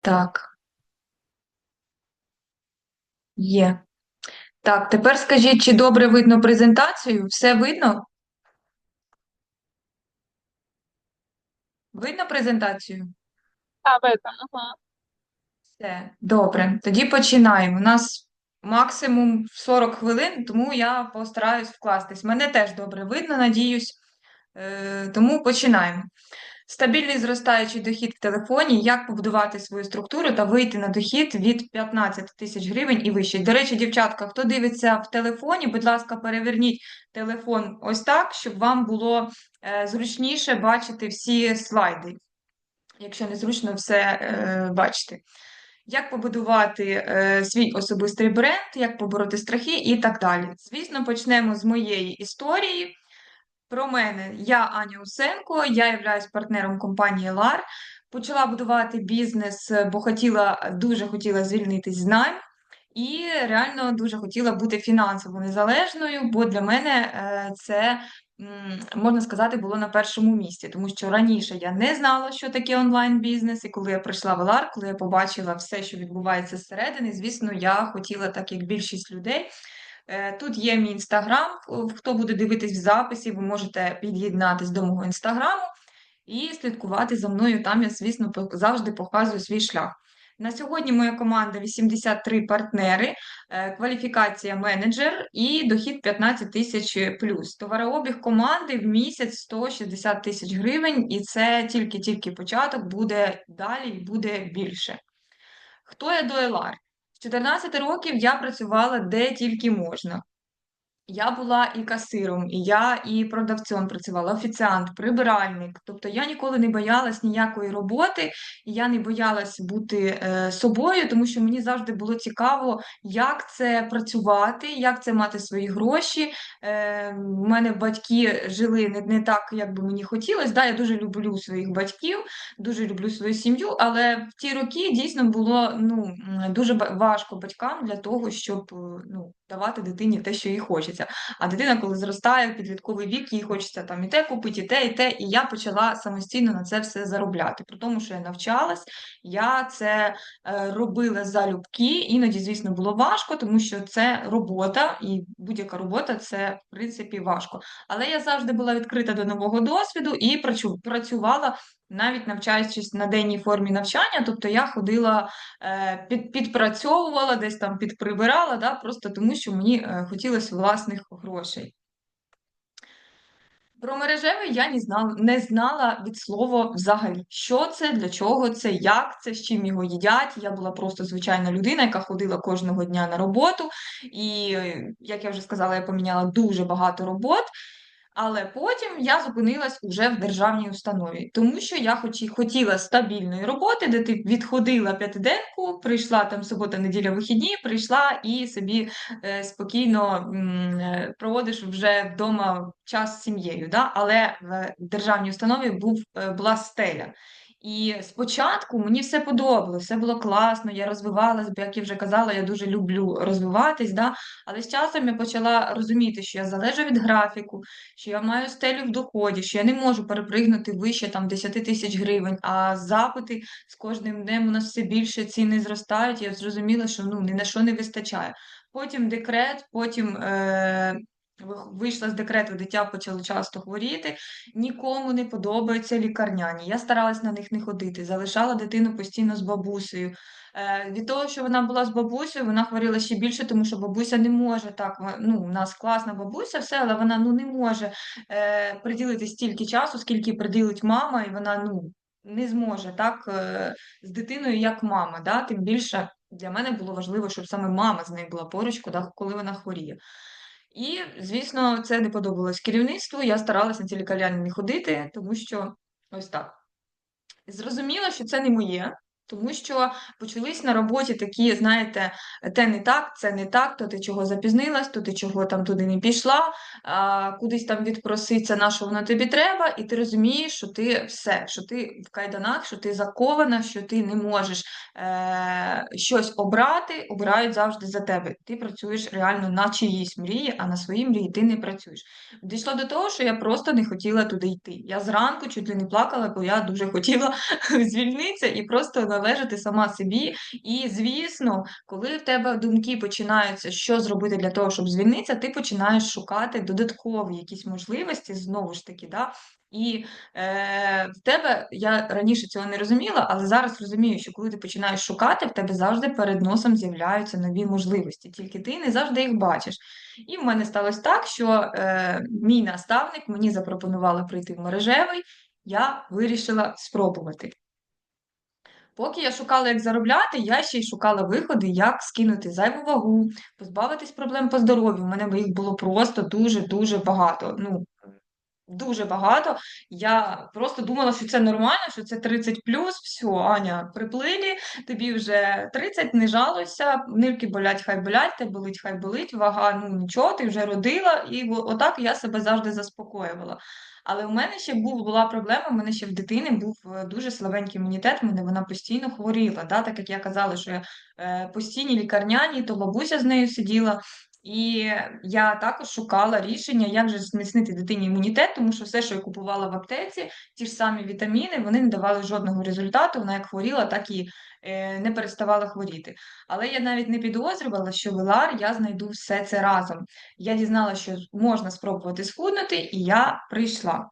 Так. Є. Так, тепер скажіть, чи добре видно презентацію? Все видно? Видно презентацію? Та видно, ага. Все, добре. Тоді починаємо. У нас максимум 40 хвилин, тому я постараюсь вкластись. Мене теж добре видно, надіюсь. Е, тому починаємо. Стабільний зростаючий дохід в телефоні, як побудувати свою структуру та вийти на дохід від 15 тисяч гривень і вище. До речі, дівчатка, хто дивиться в телефоні, будь ласка, переверніть телефон ось так, щоб вам було е, зручніше бачити всі слайди, якщо не зручно все е, бачити. Як побудувати е, свій особистий бренд, як побороти страхи і так далі. Звісно, почнемо з моєї історії. Про мене я Аня Усенко, я являюсь партнером компанії LAR. Почала будувати бізнес, бо хотіла дуже хотіла звільнитись з найм, і реально дуже хотіла бути фінансово незалежною, бо для мене е, це можна сказати було на першому місці, тому що раніше я не знала, що таке онлайн-бізнес, і коли я прийшла в LAR, коли я побачила все, що відбувається зсередини, звісно, я хотіла, так як більшість людей. Е, Тут є мій інстаграм. Хто буде дивитись в записі, ви можете під'єднатись до мого інстаграму і слідкувати за мною. Там я, звісно, завжди показую свій шлях. На сьогодні моя команда 83 партнери, е, кваліфікація менеджер і дохід 15 тисяч плюс. Товарообіг команди в місяць 160 тисяч гривень, і це тільки-тільки початок, буде далі і буде більше. Хто я до Елар? З 14 років я працювала де тільки можна. Я була і касиром, і я і продавцем працювала, офіціант, прибиральник. Тобто я ніколи не боялась ніякої роботи, і я не боялась бути е, собою, тому що мені завжди було цікаво, як це працювати, як це мати свої гроші. Е, У мене батьки жили не, не так, як би мені хотілося. Да, я дуже люблю своїх батьків, дуже люблю свою сім'ю, але в ті роки дійсно було ну, дуже важко батькам для того, щоб е, ну, давати дитині те, що їй хочеться. А дитина, коли зростає в підлітковий вік, їй хочеться там і те купити, і те, і те. І я почала самостійно на це все заробляти. При тому, що я навчалась, я це е, робила залюбки. Іноді, звісно, було важко, тому що це робота, і будь-яка робота це в принципі важко. Але я завжди була відкрита до нового досвіду і працю- працювала. Навіть навчаючись на денній формі навчання, тобто я ходила, е, під, підпрацьовувала, десь там підприбирала, да, просто тому що мені е, хотілося власних грошей. Про мережевий я не знала, не знала від слова взагалі, що це, для чого це, як це, з чим його їдять. Я була просто звичайна людина, яка ходила кожного дня на роботу. І, е, як я вже сказала, я поміняла дуже багато робот. Але потім я зупинилась уже в державній установі, тому що я хоч хотіла стабільної роботи, де ти відходила п'ятиденку, прийшла там субота, неділя, вихідні, прийшла і собі е, спокійно е, проводиш вже вдома час з сім'єю. Да? Але в державній установі був, е, була стеля. І спочатку мені все подобалося, все було класно, я розвивалася, як я вже казала, я дуже люблю розвиватись. Да? Але з часом я почала розуміти, що я залежу від графіку, що я маю стелю в доході, що я не можу перепригнути вище там 10 тисяч гривень, а запити з кожним днем у нас все більше ціни зростають. Я зрозуміла, що ну ні на що не вистачає. Потім декрет, потім е- вийшла з декрету, дитя почало часто хворіти. Нікому не подобаються лікарняні. Я старалась на них не ходити, залишала дитину постійно з бабусею. Е, від того, що вона була з бабусею, вона хворіла ще більше, тому що бабуся не може так. Ну, у нас класна бабуся, все, але вона ну не може е, приділити стільки часу, скільки приділить мама, і вона ну не зможе так е, з дитиною, як мама. Да? Тим більше для мене було важливо, щоб саме мама з нею була поруч, коли вона хворіє. І, звісно, це не подобалось керівництву. Я старалася на ці лікарняні не ходити, тому що ось так. Зрозуміло, що це не моє, тому що почались на роботі такі, знаєте, те не так, це не так, то ти чого запізнилась, то ти чого там туди не пішла, а, кудись там відпроситься, на що воно тобі треба, і ти розумієш, що ти все, що ти в кайданах, що ти закована, що ти не можеш е- щось обрати, обирають завжди за тебе. Ти працюєш реально на чиїсь мрії, а на свої мрії ти не працюєш. Дійшло до того, що я просто не хотіла туди йти. Я зранку чуть ли не плакала, бо я дуже хотіла звільнитися і просто на належати сама собі. І, звісно, коли в тебе думки починаються, що зробити для того, щоб звільнитися, ти починаєш шукати додаткові якісь можливості, знову ж таки, да? І е, в тебе, я раніше цього не розуміла, але зараз розумію, що коли ти починаєш шукати, в тебе завжди перед носом з'являються нові можливості, тільки ти не завжди їх бачиш. І в мене сталося так, що е, мій наставник мені запропонувала прийти в мережевий, я вирішила спробувати. Поки я шукала, як заробляти, я ще й шукала виходи, як скинути зайву вагу, позбавитись проблем по здоров'ю. У мене їх було просто дуже-дуже багато. Ну, дуже багато. Я просто думала, що це нормально, що це 30 плюс, все, Аня, приплилі, тобі вже 30, не жалуйся, нирки болять, хай болять, те болить, хай болить, вага, ну нічого, ти вже родила, і отак я себе завжди заспокоювала. Але у мене ще був, була проблема, у мене ще в дитини був е, дуже слабенький імунітет, мене вона постійно хворіла. Да? Так як я казала, що я е, постійні лікарняні, то бабуся з нею сиділа. І я також шукала рішення, як же зміцнити дитині імунітет, тому що все, що я купувала в аптеці, ті ж самі вітаміни, вони не давали жодного результату. Вона як хворіла, так і е, не переставала хворіти. Але я навіть не підозрювала, що в Елар я знайду все це разом. Я дізналася, що можна спробувати схуднути, і я прийшла.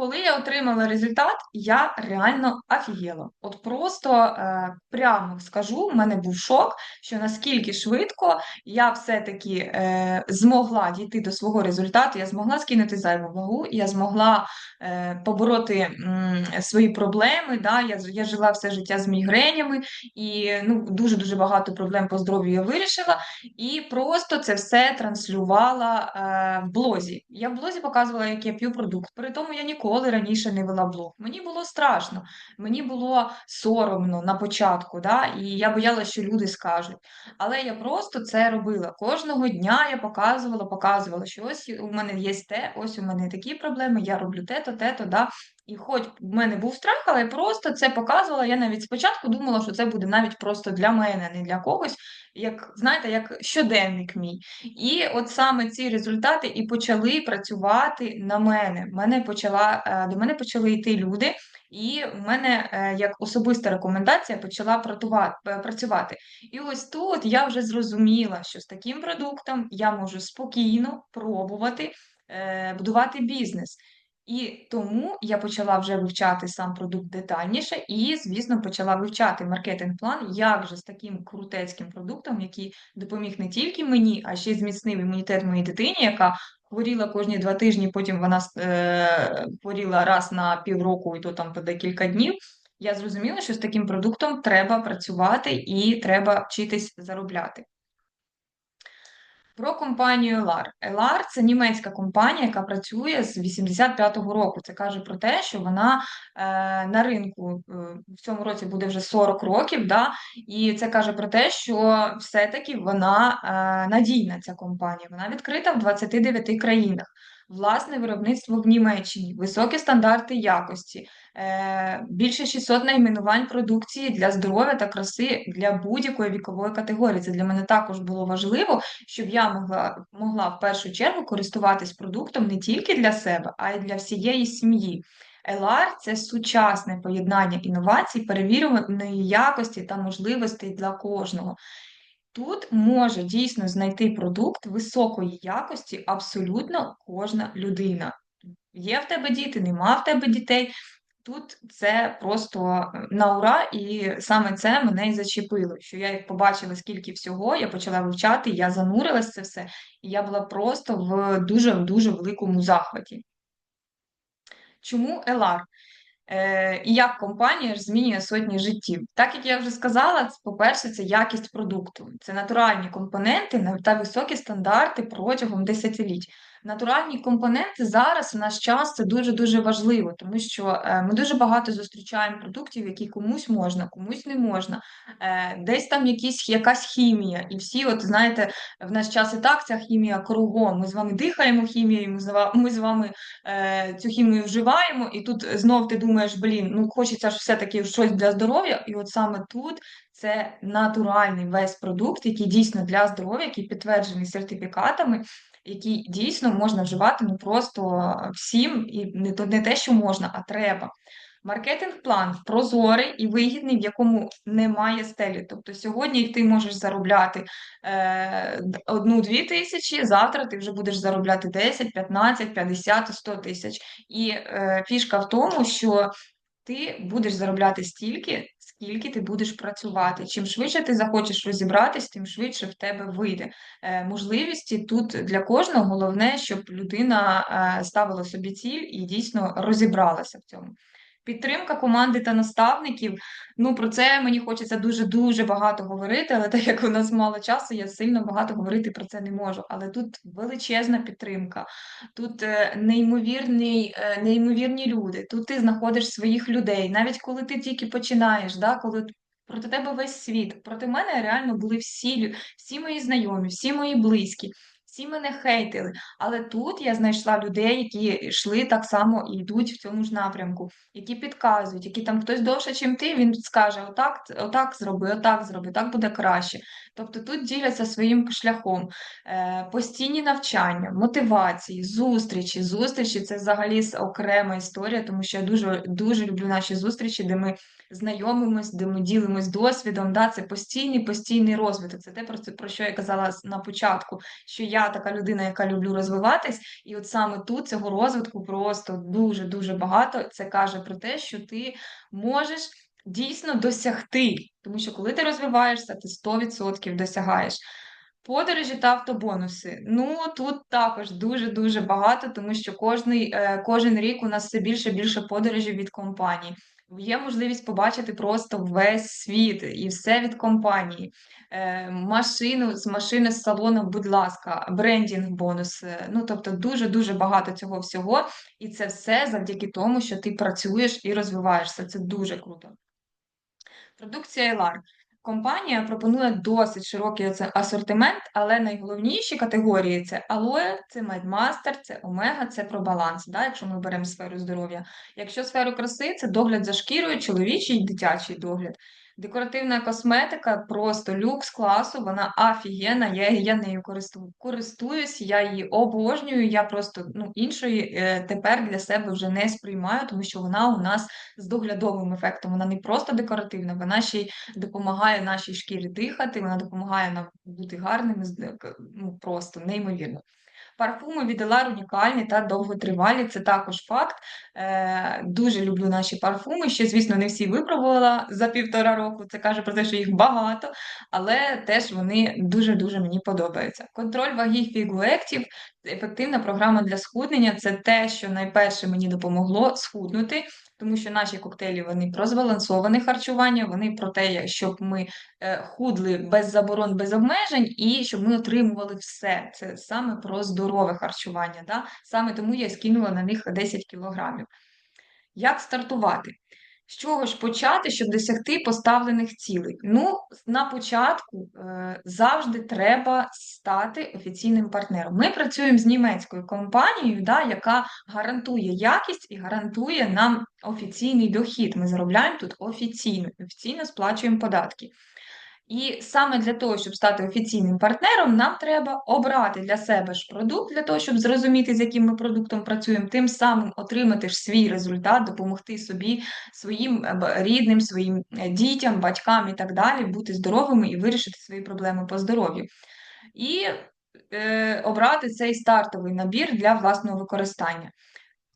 Коли я отримала результат, я реально офігела. От просто е, прямо скажу, в мене був шок, що наскільки швидко я все-таки е, змогла дійти до свого результату, я змогла скинути зайву вагу, я змогла е, побороти м, свої проблеми. Да? Я, я жила все життя з мігренями, і ну, дуже-дуже багато проблем по здоров'ю я вирішила. І просто це все транслювала е, в блозі. Я в блозі показувала, як я п'ю продукт. При тому я ніколи раніше не вела блог. Мені було страшно, мені було соромно на початку, да? і я боялася, що люди скажуть. Але я просто це робила. Кожного дня я показувала, показувала, що ось у мене є те, ось у мене такі проблеми, я роблю те-то, те-то. Да? І хоч в мене був страх, але я просто це показувала. Я навіть спочатку думала, що це буде навіть просто для мене, не для когось, як знаєте, як щоденник мій. І от саме ці результати і почали працювати на мене. Мене почала, е, До мене почали йти люди, і в мене е, як особиста рекомендація почала працювати. І ось тут я вже зрозуміла, що з таким продуктом я можу спокійно пробувати е, будувати бізнес. І тому я почала вже вивчати сам продукт детальніше, і, звісно, почала вивчати маркетинг-план, як же з таким крутецьким продуктом, який допоміг не тільки мені, а ще й зміцнив імунітет моїй дитині, яка хворіла кожні два тижні, потім вона е, хворіла раз на півроку, і то там по декілька днів. Я зрозуміла, що з таким продуктом треба працювати і треба вчитись заробляти. Про компанію Elar. Elar – це німецька компанія, яка працює з 85-го року. Це каже про те, що вона е, на ринку е, в цьому році буде вже 40 років. Да? І це каже про те, що все-таки вона е, надійна, ця компанія. Вона відкрита в 29 країнах власне виробництво в Німеччині, високі стандарти якості, е, більше 600 найменувань продукції для здоров'я та краси для будь-якої вікової категорії. Це для мене також було важливо, щоб я могла могла в першу чергу користуватись продуктом не тільки для себе, а й для всієї сім'ї. LR – це сучасне поєднання інновацій, перевіреної якості та можливостей для кожного. Тут може дійсно знайти продукт високої якості абсолютно кожна людина. Є в тебе діти, нема в тебе дітей. Тут це просто на ура, і саме це мене і зачепило. Що я як побачила, скільки всього, я почала вивчати, я занурилась це все, і я була просто в дуже-дуже великому захваті. Чому Елар? Е, і як компанія ж змінює сотні життів. Так як я вже сказала, по-перше, це якість продукту, це натуральні компоненти та високі стандарти протягом десятиліть. Натуральні компоненти зараз в наш час це дуже-дуже важливо, тому що е, ми дуже багато зустрічаємо продуктів, які комусь можна, комусь не можна. Е, десь там якісь, якась хімія. І всі, от знаєте, в наш час і так ця хімія кругом. Ми з вами дихаємо хімією, ми з вами е, цю хімію вживаємо, і тут знов ти думаєш, блін, ну хочеться ж все-таки щось для здоров'я, і от саме тут. Це натуральний весь продукт, який дійсно для здоров'я, який підтверджений сертифікатами, які дійсно можна вживати ну просто всім, і не то не те, що можна, а треба. Маркетинг-план прозорий і вигідний, в якому немає стелі. Тобто сьогодні ти можеш заробляти е, одну-дві тисячі, завтра ти вже будеш заробляти 10, 15, 50, 100 тисяч. І е, фішка в тому, що ти будеш заробляти стільки, скільки ти будеш працювати. Чим швидше ти захочеш розібратись, тим швидше в тебе вийде. Е, можливості тут для кожного головне, щоб людина е, ставила собі ціль і дійсно розібралася в цьому. Підтримка команди та наставників. Ну, про це мені хочеться дуже-дуже багато говорити, але так як у нас мало часу, я сильно багато говорити про це не можу. Але тут величезна підтримка, тут е, неймовірний, е, неймовірні люди, тут ти знаходиш своїх людей, навіть коли ти тільки починаєш, да, коли проти тебе весь світ. Проти мене реально були всі, всі мої знайомі, всі мої близькі. Всі мене хейтили, але тут я знайшла людей, які йшли так само і йдуть в цьому ж напрямку які підказують, які там хтось довше, чим ти, він скаже: отак, отак зроби, отак зроби, так буде краще. Тобто тут діляться своїм шляхом. Е, Постійні навчання, мотивації, зустрічі. Зустрічі це взагалі окрема історія, тому що я дуже, дуже люблю наші зустрічі, де ми знайомимось, де ми ділимось досвідом. Да? Це постійний, постійний розвиток. Це те, про, що я казала на початку, що я така людина, яка люблю розвиватись, і от саме тут цього розвитку просто дуже-дуже багато. Це каже про те, що ти можеш дійсно досягти. Тому що коли ти розвиваєшся, ти 100% досягаєш. Подорожі та автобонуси. Ну тут також дуже-дуже багато, тому що кожний, е, кожен рік у нас все більше і більше подорожів від компаній. Є можливість побачити просто весь світ і все від компанії. Е, машину з машини з салону, будь ласка, брендінг бонус. е, Ну тобто дуже-дуже багато цього всього, і це все завдяки тому, що ти працюєш і розвиваєшся. Це дуже круто. Продукція Елар. Компанія пропонує досить широкий асортимент, але найголовніші категорії це алоє, це медмастер, це омега, це про баланс, да, якщо ми беремо сферу здоров'я. Якщо сферу краси, це догляд за шкірою, чоловічий і дитячий догляд. Декоративна косметика просто люкс класу, вона офігенна, я, я нею користу, користуюсь, я її обожнюю. Я просто ну, іншої е, тепер для себе вже не сприймаю, тому що вона у нас з доглядовим ефектом. Вона не просто декоративна, вона ще й допомагає нашій шкірі дихати, вона допомагає нам бути гарними, ну просто неймовірно. Парфуми від Елар унікальні та довготривалі, це також факт. Е, дуже люблю наші парфуми. Ще, звісно, не всі випробувала за півтора року. Це каже про те, що їх багато, але теж вони дуже-дуже мені подобаються. Контроль ваги фігуектів, ефективна програма для схуднення це те, що найперше мені допомогло схуднути, тому що наші коктейлі вони про збалансоване харчування, вони про те, щоб ми е, худли без заборон, без обмежень, і щоб ми отримували все. Це саме про здорове харчування. Да? Саме тому я скинула на них 10 кілограмів. Як стартувати? З чого ж почати, щоб досягти поставлених цілей? Ну, на початку е, завжди треба стати офіційним партнером. Ми працюємо з німецькою компанією, да, яка гарантує якість і гарантує нам офіційний дохід. Ми заробляємо тут офіційно, офіційно сплачуємо податки. І саме для того, щоб стати офіційним партнером, нам треба обрати для себе ж продукт, для того, щоб зрозуміти, з яким ми продуктом працюємо, тим самим отримати ж свій результат, допомогти собі, своїм е, рідним, своїм е, дітям, батькам і так далі, бути здоровими і вирішити свої проблеми по здоров'ю. І е, обрати цей стартовий набір для власного використання.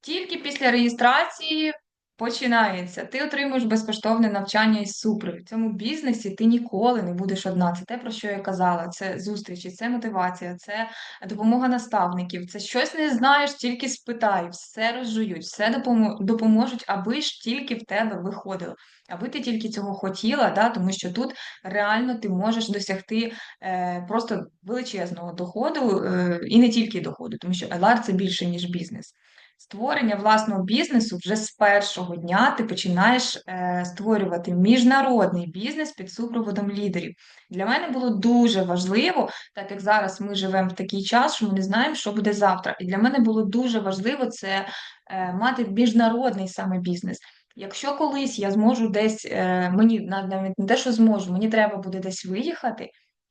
Тільки після реєстрації починається. Ти отримуєш безкоштовне навчання і супровід. В цьому бізнесі ти ніколи не будеш одна. Це те, про що я казала. Це зустрічі, це мотивація, це допомога наставників. Це щось не знаєш, тільки спитай, все розжують, все допоможуть, аби ж тільки в тебе виходило. Аби ти тільки цього хотіла, да, тому що тут реально ти можеш досягти е, просто величезного доходу, е, і не тільки доходу, тому що LR – це більше, ніж бізнес. Створення власного бізнесу вже з першого дня ти починаєш е, створювати міжнародний бізнес під супроводом лідерів. Для мене було дуже важливо, так як зараз ми живемо в такий час, що ми не знаємо, що буде завтра. І для мене було дуже важливо це е, мати міжнародний саме бізнес. Якщо колись я зможу десь, е, мені нав- навіть не те, що зможу, мені треба буде десь виїхати.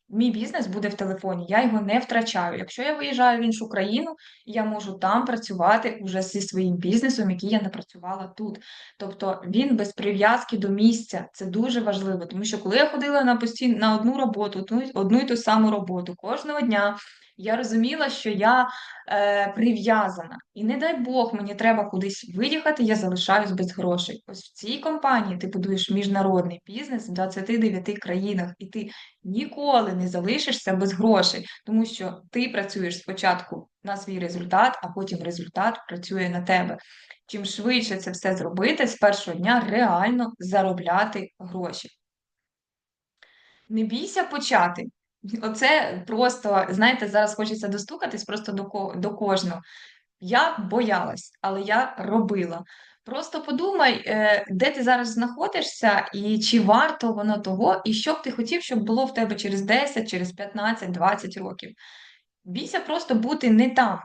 Мій бізнес буде в телефоні, я його не втрачаю. Якщо я виїжджаю в іншу країну, я можу там працювати уже зі своїм бізнесом, який я напрацювала тут. Тобто він без прив'язки до місця. Це дуже важливо, тому що коли я ходила на постійно на одну роботу, одну, і ту саму роботу кожного дня, я розуміла, що я е, прив'язана. І не дай Бог, мені треба кудись виїхати, я залишаюсь без грошей. Ось в цій компанії ти будуєш міжнародний бізнес в 29 країнах, і ти ніколи не залишишся без грошей, тому що ти працюєш спочатку на свій результат, а потім результат працює на тебе. Чим швидше це все зробити, з першого дня реально заробляти гроші. Не бійся почати. Оце просто, знаєте, зараз хочеться достукатись просто до, ко- до кожного. Я боялась, але я робила. Просто подумай, е, де ти зараз знаходишся, і чи варто воно того, і що б ти хотів, щоб було в тебе через 10, через 15, 20 років. Бійся просто бути не там.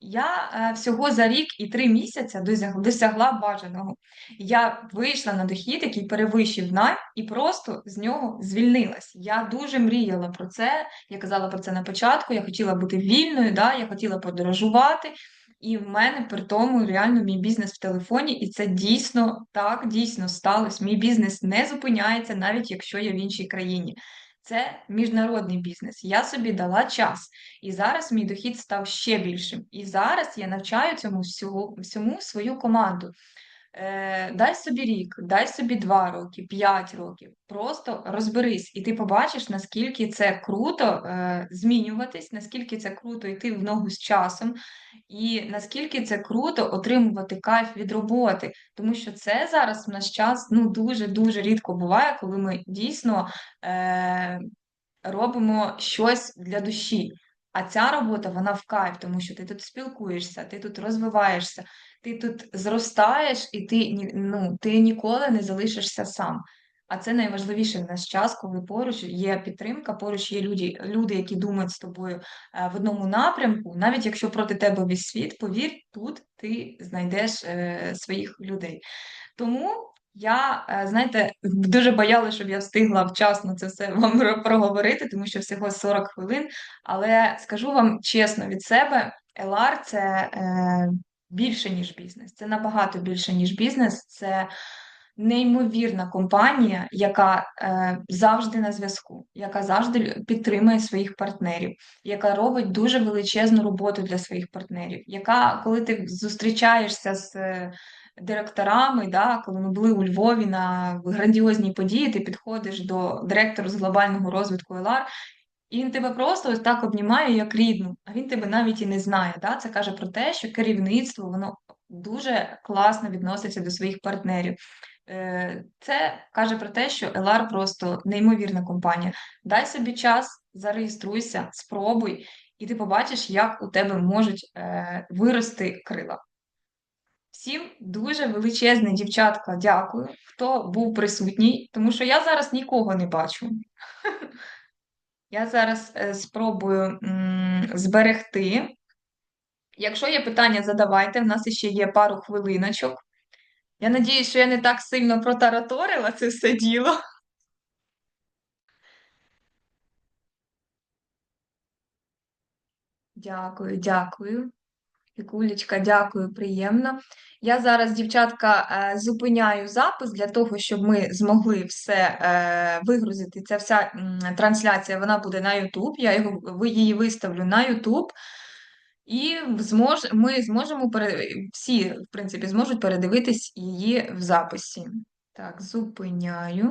Я е, всього за рік і три місяці досяг- досягла бажаного. Я вийшла на дохід, який перевищив найм, і просто з нього звільнилась. Я дуже мріяла про це. Я казала про це на початку. Я хотіла бути вільною, да? я хотіла подорожувати. І в мене при тому реально мій бізнес в телефоні, і це дійсно так, дійсно сталося. Мій бізнес не зупиняється, навіть якщо я в іншій країні. Це міжнародний бізнес. Я собі дала час. І зараз мій дохід став ще більшим. І зараз я навчаю цьому всього, всьому свою команду. Е, дай собі рік, дай собі два роки, п'ять років. Просто розберись, і ти побачиш, наскільки це круто е, змінюватись, наскільки це круто йти в ногу з часом, і наскільки це круто отримувати кайф від роботи. Тому що це зараз в наш час ну дуже-дуже рідко буває, коли ми дійсно е, робимо щось для душі. А ця робота, вона в кайф, тому що ти тут спілкуєшся, ти тут розвиваєшся, ти тут зростаєш, і ти, ну, ти ніколи не залишишся сам. А це найважливіше в наш час, коли поруч є підтримка, поруч є люди, люди, які думають з тобою е, в одному напрямку. Навіть якщо проти тебе весь світ, повір, тут ти знайдеш е, своїх людей. Тому я, е, знаєте, дуже боялася, щоб я встигла вчасно це все вам проговорити, тому що всього 40 хвилин. Але скажу вам чесно від себе, LR – це е, більше, ніж бізнес. Це набагато більше, ніж бізнес. Це неймовірна компанія, яка е, завжди на зв'язку, яка завжди підтримує своїх партнерів, яка робить дуже величезну роботу для своїх партнерів, яка, коли ти зустрічаєшся з е, директорами, да, коли ми були у Львові на грандіозній події, ти підходиш до директора з глобального розвитку ЛАР, і він тебе просто ось так обнімає як рідну, а він тебе навіть і не знає. Да? Це каже про те, що керівництво воно дуже класно відноситься до своїх партнерів. Е, Це каже про те, що LR просто неймовірна компанія. Дай собі час, зареєструйся, спробуй, і ти побачиш, як у тебе можуть е, вирости крила. Всім дуже величезне, дівчатка, дякую, хто був присутній, тому що я зараз нікого не бачу. Я зараз е, спробую зберегти. Якщо є питання, задавайте. В нас ще є пару хвилиночок. Я надіюсь, що я не так сильно протараторила це все діло. Дякую, дякую. Вікулечка, дякую, приємно. Я зараз, дівчатка, е, зупиняю запис для того, щоб ми змогли все е, вигрузити. Ця вся трансляція вона буде на YouTube. Я його, її виставлю на YouTube. І змож, ми зможемо всі, в принципі, зможуть передивитись її в записі. Так, зупиняю.